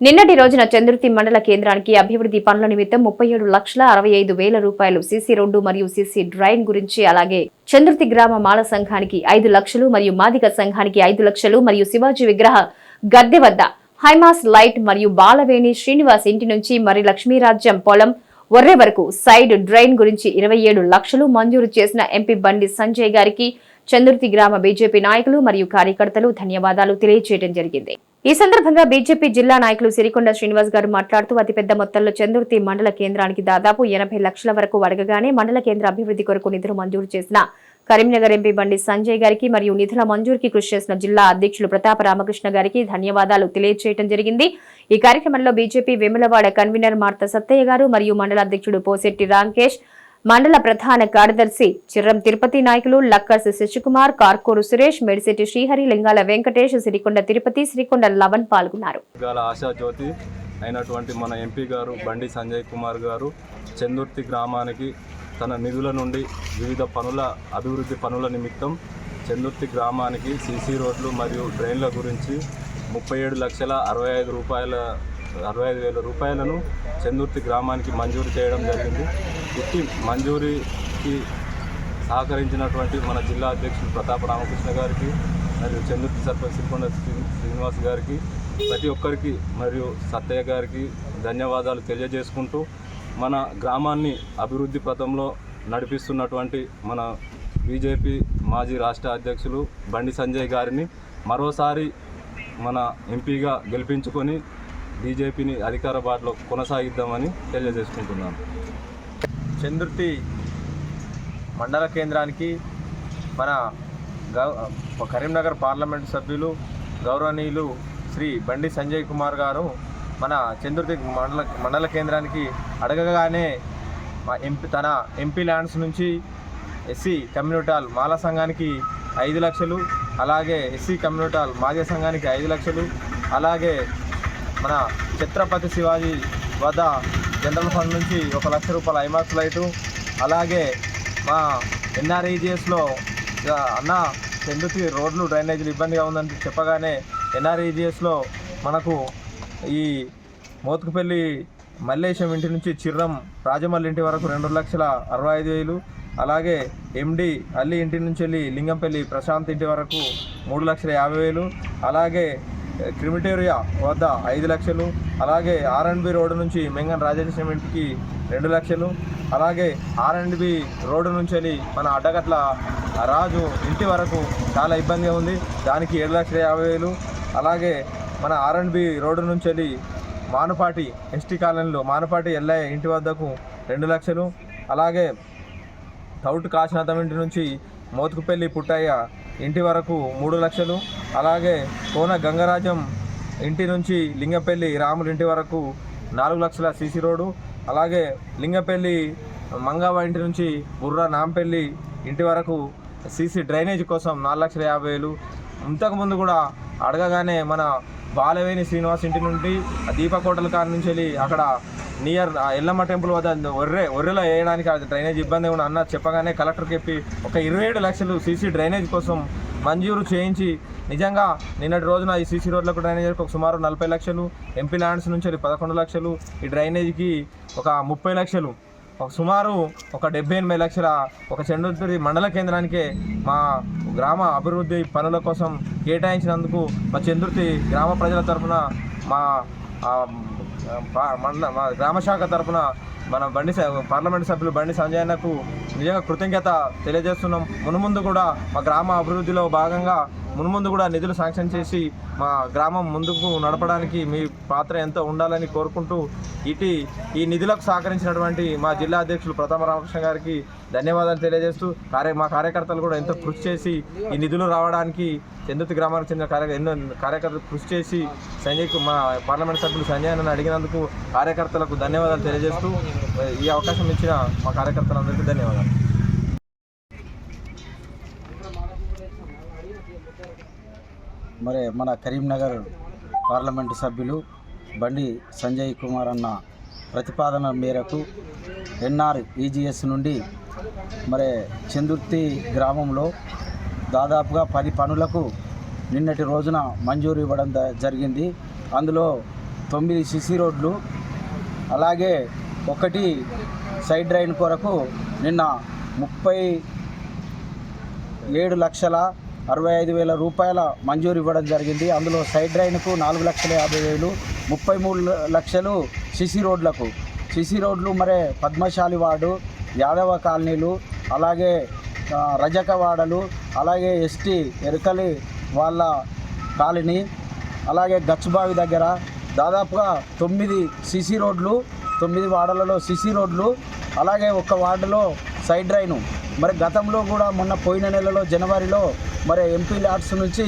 నిన్నటి రోజున చంద్రుతి మండల కేంద్రానికి అభివృద్ధి పనుల నిమిత్తం ముప్పై ఏడు లక్షల అరవై ఐదు వేల రూపాయలు సీసీ రోడ్డు మరియు సీసీ డ్రైన్ గురించి అలాగే చంద్రుతి గ్రామ మాల సంఘానికి ఐదు లక్షలు మరియు మాదిగ సంఘానికి ఐదు లక్షలు మరియు శివాజీ విగ్రహ గద్దె వద్ద హైమాస్ లైట్ మరియు బాలవేణి శ్రీనివాస్ ఇంటి నుంచి మరి లక్ష్మీరాజ్యం పొలం ఒర్రె వరకు సైడ్ డ్రైన్ గురించి ఇరవై ఏడు లక్షలు మంజూరు చేసిన ఎంపీ బండి సంజయ్ గారికి చంద్రుతి గ్రామ బీజేపీ నాయకులు మరియు కార్యకర్తలు ధన్యవాదాలు తెలియజేయడం జరిగింది. ఈ సందర్భంగా బీజేపీ జిల్లా నాయకులు సిరికొండ శ్రీనివాస్ గారు మాట్లాడుతూ అతిపెద్ద మొత్తంలో చందుర్తి మండల కేంద్రానికి దాదాపు ఎనభై లక్షల వరకు అడగగానే మండల కేంద్ర అభివృద్ధి కొరకు నిధులు మంజూరు చేసిన కరీంనగర్ ఎంపీ బండి సంజయ్ గారికి మరియు నిధుల మంజూరుకి కృషి చేసిన జిల్లా అధ్యక్షులు ప్రతాప రామకృష్ణ గారికి ధన్యవాదాలు తెలియజేయడం జరిగింది. ఈ కార్యక్రమంలో బీజేపీ వెములవాడ కన్వీనర్ మార్త సత్తయ్య గారు మరియు మండల అధ్యక్షుడు పోసెట్టి రాంకేష్ మండల ప్రధాన కార్యదర్శి చిర్రం తిరుపతి నాయకులు లక్కర్స్ శశికుమార్ కార్కూరు సురేష్ మెడిసిటి శ్రీహరి లింగాల వెంకటేష్ సిరికొండ తిరుపతి శ్రీకొండ లవన్ పాల్గొన్నారు. గల ఆశాజ్యోతి అయినటువంటి మన ఎంపీ గారు బండి సంజయ్ కుమార్ గారు చందుర్తి గ్రామానికి తన నిధుల నుండి వివిధ పనుల అభివృద్ధి పనుల నిమిత్తం చందుర్తి గ్రామానికి సీసీ రోడ్లు మరియు డ్రైన్ల గురించి ముప్పై ఏడు లక్షల అరవై ఐదు రూపాయల అరవై ఐదు వేల రూపాయలను చందుర్తి గ్రామానికి మంజూరు చేయడం జరిగింది. ఇట్టి మంజూరీకి సహకరించినటువంటి మన జిల్లా అధ్యక్షులు ప్రతాప రామకృష్ణ గారికి మరియు చందుర్తి సర్పంచ్ శ్రీకొండ శ్రీ- శ్రీనివాస్ గారికి ప్రతి ఒక్కరికి మరియు సత్తయ్య గారికి ధన్యవాదాలు తెలియజేసుకుంటూ మన గ్రామాన్ని అభివృద్ధి పథంలో నడిపిస్తున్నటువంటి మన బీజేపీ మాజీ రాష్ట్ర అధ్యక్షులు బండి సంజయ్ గారిని మరోసారి మన ఎంపీగా గెలిపించుకొని బీజేపీని అధికార బాటలో కొనసాగిద్దామని తెలియజేసుకుంటున్నాను. చంద్రుతి మండల కేంద్రానికి మన గౌ కరీంనగర్ పార్లమెంట్ సభ్యులు గౌరవనీయులు శ్రీ బండి సంజయ్ కుమార్ గారు మన చంద్రుతి మండల మండల కేంద్రానికి అడగగానే మా ఎంపీ తన ఎంపీ ల్యాండ్స్ నుంచి ఎస్సీ కమ్యూనిటాల్ మాల సంఘానికి ఐదు లక్షలు అలాగే ఎస్సీ కమ్యూనిటాల్ మాజీ సంఘానికి ఐదు లక్షలు అలాగే మన ఛత్రపతి శివాజీ వద్ద జనరల్ ఫండ్ నుంచి ఒక లక్ష రూపాయల ఐమాక్స్ లైటు అలాగే మా ఎన్ఆర్ఈజిఎస్లో అన్న ఎందుకు రోడ్లు డ్రైనేజీలు ఇబ్బందిగా ఉందని చెప్పగానే ఎన్ఆర్ఈజిఎస్లో మనకు ఈ మోతుకుపల్లి మల్లేశం ఇంటి నుంచి చిర్రం రాజమల్లి ఇంటి వరకు రెండు లక్షల అరవై ఐదు వేలు అలాగే ఎండి అల్లి ఇంటి నుంచి వెళ్ళి లింగంపల్లి ప్రశాంత్ ఇంటి వరకు మూడు లక్షల యాభై వేలు అలాగే క్రిమిటేరియా వద్ద ఐదు లక్షలు అలాగే ఆర్ అండ్ బి రోడ్డు నుంచి మెంగన్ రాజేశ్వరం ఇంటికి రెండు లక్షలు అలాగే ఆర్ అండ్ బి రోడ్డు నుంచి వెళ్ళి మన అడ్డగట్ల రాజు ఇంటి వరకు చాలా ఇబ్బందిగా ఉంది. దానికి ఏడు లక్షల యాభై వేలు అలాగే మన ఆర్ అండ్ బి రోడ్డు నుంచి వెళ్ళి మానుపాటి ఎస్టీ కాలనీలో మానుపాటి ఎల్ఐ ఇంటి వద్దకు రెండు లక్షలు అలాగే తౌట్ కాశీనాథం ఇంటి నుంచి మోతుకుపల్లి పుట్టయ్య ఇంటి వరకు మూడు లక్షలు. అలాగే కోన గంగరాజం ఇంటి నుంచి లింగపల్లి రాముల ఇంటి వరకు నాలుగు లక్షల సీసీ రోడ్డు. అలాగే లింగపల్లి మంగావ ఇంటి నుంచి బుర్రా నాంపల్లి ఇంటి వరకు సీసీ డ్రైనేజ్ కోసం నాలుగు లక్షల యాభై వేలు. ఇంతకుముందు కూడా అడగగానే మన బాలవేణి శ్రీనివాస్ ఇంటి నుండి ఆ దీపకోటల కాడ నుంచి వెళ్ళి అక్కడ నియర్ ఎల్లమ్మ టెంపుల్ వద్ద ఒర్రె ఒర్రెలో వేయడానికి అది డ్రైనేజ్ ఇబ్బంది ఉన్న అన్న చెప్పగానే కలెక్టర్ చెప్పి ఒక ఇరవై ఏడు లక్షలు సీసీ డ్రైనేజ్ కోసం మంజూరు చేయించి నిజంగా నిన్నటి రోజున ఈ సీసీ రోడ్లకు డ్రైనేజీకి ఒక సుమారు నలభై లక్షలు ఎంపీ ల్యాండ్స్ నుంచి పదకొండు లక్షలు ఈ డ్రైనేజీకి ఒక ముప్పై లక్షలు ఒక సుమారు ఒక డెబ్బై ఎనభై లక్షల ఒక చెండుతురి మండల కేంద్రానికే మా గ్రామ అభివృద్ధి పనుల కోసం కేటాయించినందుకు మా చంద్రుతి గ్రామ ప్రజల తరఫున మా మండల మా గ్రామ శాఖ తరఫున మన బండి స- పార్లమెంట్ సభ్యులు బండి సంజయ్ అన్నకు నిజంగా కృతజ్ఞత తెలియజేస్తున్నాం. మునుముందు కూడా మా గ్రామ అభివృద్ధిలో భాగంగా మున్ముందు కూడా నిధులు శాంక్షన్ చేసి మా గ్రామం ముందుకు నడపడానికి మీ పాత్ర ఎంతో ఉండాలని కోరుకుంటూ ఇటీ ఈ నిధులకు సహకరించినటువంటి మా జిల్లా అధ్యక్షులు ప్రథమ రామకృష్ణ గారికి ధన్యవాదాలు తెలియజేస్తూ కార్య మా కార్యకర్తలు కూడా ఎంతో కృషి చేసి ఈ నిధులు రావడానికి చందుర్తి గ్రామానికి చెందిన కార్య ఎన్నో కార్యకర్తలు కృషి చేసి సంజయ్ మా పార్లమెంట్ సభ్యులు సంజయ్ అని అడిగినందుకు కార్యకర్తలకు ధన్యవాదాలు తెలియజేస్తూ ఈ అవకాశం ఇచ్చిన మా కార్యకర్తలందరికీ ధన్యవాదాలు. మరి మన కరీంనగర్ పార్లమెంటు సభ్యులు బండి సంజయ్ కుమార్ అన్న ప్రతిపాదన మేరకు ఎన్ఆర్ ఈజీఎస్ నుండి మరి చందుర్తి గ్రామంలో దాదాపుగా పది పనులకు నిన్నటి రోజున మంజూరు ఇవ్వడం జరిగింది. అందులో తొమ్మిది సిసి రోడ్లు అలాగే ఒకటి సైడ్ డ్రైన్ కొరకు నిన్న ముప్పై ఏడు లక్షల అరవై ఐదు వేల రూపాయల మంజూరు ఇవ్వడం జరిగింది. అందులో సైడ్ డ్రైన్కు నాలుగు లక్షల యాభై వేలు ముప్పై మూడు లక్షలు సిసి రోడ్లకు. సిసి రోడ్లు మరే పద్మశాలి వార్డు యాదవ కాలనీలు అలాగే రజక వాడలు అలాగే ఎస్టీ ఎరుకలి వాళ్ళ కాలనీ అలాగే గచ్చుబావి దగ్గర దాదాపుగా తొమ్మిది సిసి రోడ్లు తొమ్మిది వార్డులలో సిసి రోడ్లు అలాగే ఒక వార్డులో సైడ్ డ్రైను మరి గతంలో కూడా మొన్న పోయిన నెలలో జనవరిలో మరి ఎంపీ ల్యాడ్స్ నుంచి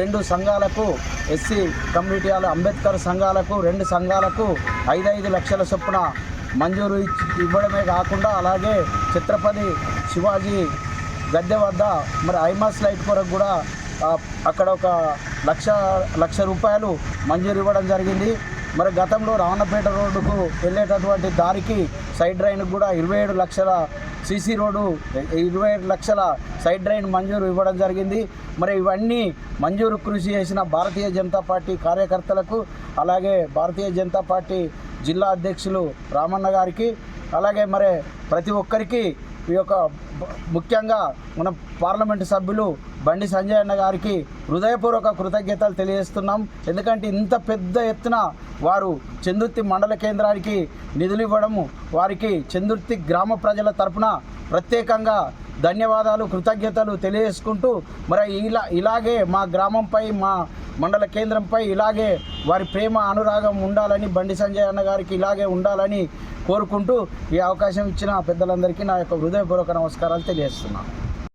రెండు సంఘాలకు ఎస్సీ కమ్యూనిటీ అంబేద్కర్ సంఘాలకు రెండు సంఘాలకు ఐదు ఐదు లక్షల చొప్పున మంజూరు ఇవ్వడమే కాకుండా అలాగే ఛత్రపతి శివాజీ గద్దె వద్ద మరి ఐమాస్ లైట్ కొరకు కూడా అక్కడ ఒక లక్ష లక్ష రూపాయలు మంజూరు ఇవ్వడం జరిగింది. మరి గతంలో రావణపేట రోడ్డుకు వెళ్ళేటటువంటి దారికి సైడ్ రైన్కి కూడా ఇరవై ఏడు లక్షల సీసీ రోడ్డు ఇరవై ఏడు లక్షల సైడ్ డ్రైన్ మంజూరు ఇవ్వడం జరిగింది. మరి ఇవన్నీ మంజూరు కృషి చేసిన భారతీయ జనతా పార్టీ కార్యకర్తలకు అలాగే భారతీయ జనతా పార్టీ జిల్లా అధ్యక్షులు రామన్న గారికి అలాగే మరి ప్రతి ఒక్కరికి ఈ యొక్క ముఖ్యంగా మన పార్లమెంటు సభ్యులు బండి సంజయ్ అన్న గారికి హృదయపూర్వక కృతజ్ఞతలు తెలియజేస్తున్నాం. ఎందుకంటే ఇంత పెద్ద ఎత్తున వారు చందుర్తి మండల కేంద్రానికి నిధులు ఇవ్వడము వారికి చందుర్తి గ్రామ ప్రజల తరపున ప్రత్యేకంగా ధన్యవాదాలు కృతజ్ఞతలు తెలియజేసుకుంటూ మరి ఇలా ఇలాగే మా గ్రామంపై మా మండల కేంద్రంపై ఇలాగే వారి ప్రేమ అనురాగం ఉండాలని బండి సంజయ్ అన్న గారికి ఇలాగే ఉండాలని కోరుకుంటూ ఈ అవకాశం ఇచ్చిన పెద్దలందరికీ నా యొక్క హృదయపూర్వక నమస్కారాలు తెలియజేస్తున్నాను.